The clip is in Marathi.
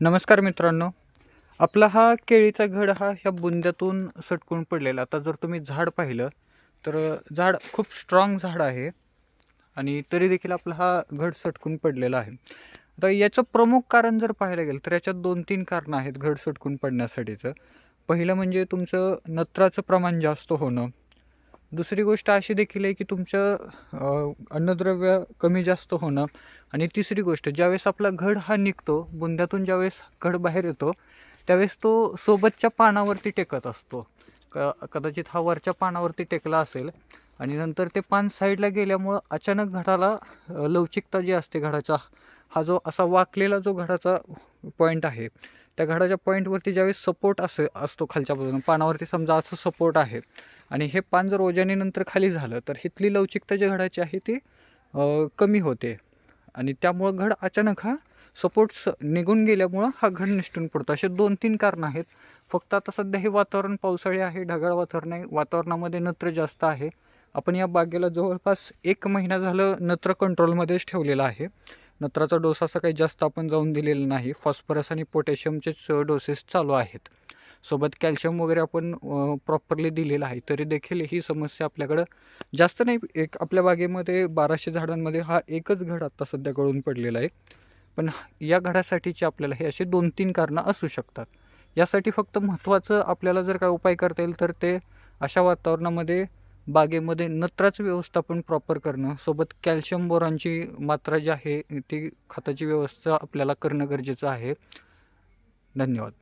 नमस्कार मित्रांनो. आपला हा केळीचा घड हा ह्या बुंद्यातून सटकून पडलेला. आता जर तुम्ही झाड पाहिलं तर झाड खूप स्ट्रॉंग झाड आहे आणि तरी देखील आपला हा घड सटकून पडलेला आहे. आता याचं प्रमुख कारण जर पाहायला गेलं तर याच्यात दोन तीन कारणं आहेत घड सटकून पडण्यासाठीचं. पहिलं म्हणजे तुमचं नत्राचं प्रमाण जास्त होणं. दुसरी गोष्ट अशी देखील आहे की तुमचं अन्नद्रव्य कमी जास्त होणं आणि तिसरी गोष्ट ज्यावेळेस आपला घड हा निघतो बुंद्यातून ज्यावेळेस घड बाहेर येतो त्यावेळेस तो सोबतच्या पानावरती टेकत असतो. क कदाचित हा वरच्या पानावरती टेकला असेल आणि नंतर ते पान साईडला गेल्यामुळं अचानक घडाला लवचिकता जी असते घडाचा हा जो असा वाकलेला जो घडाचा पॉईंट आहे त्या घडाच्या पॉईंटवरती ज्यावेळेस सपोर्ट असे असतो खालच्या बाजूने पानावरती समजा असं सपोर्ट आहे आणि हे पान जर ओजाने नंतर खाली झालं तर इथली लवचिकता जी घडाची आहे ती कमी होते. आणि त्यामुळं घड अचानक हा सपोर्ट्स निघून गेल्यामुळं हा घड निष्ठून पडतो. असे दोन तीन कारणं आहेत. फक्त आता सध्या हे वातावरण पावसाळी आहे ढगाळ वातावरण आहे वातावरणामध्ये नत्र जास्त आहे. आपण या बागेला जवळपास एक महिना झालं नत्र कंट्रोलमध्येच ठेवलेला आहे. नत्राचा डोस असा काही जास्त आपण जाऊन दिलेला नाही. फॉस्फरस आणि पोटॅशियमचेच डोसेस चालू आहेत. सोबत कॅल्शियम वगैरे आपण प्रॉपरली दिलेलं आहे तरी देखील ही समस्या आपल्याकडं जास्त नाही. एक आपल्या बागेमध्ये बाराशे झाडांमध्ये हा एकच घड आत्ता सध्या गळून पडलेला आहे. पण या घडासाठीचे आपल्याला हे असे दोन तीन कारणं असू शकतात. यासाठी फक्त महत्त्वाचं आपल्याला जर काय उपाय करता येईल तर ते अशा वातावरणामध्ये बागेमध्ये नत्राचं व्यवस्थापन प्रॉपर करणं सोबत कॅल्शियम बोरांची मात्रा जी आहे ती खताची व्यवस्था आपल्याला करणं गरजेचं आहे. धन्यवाद.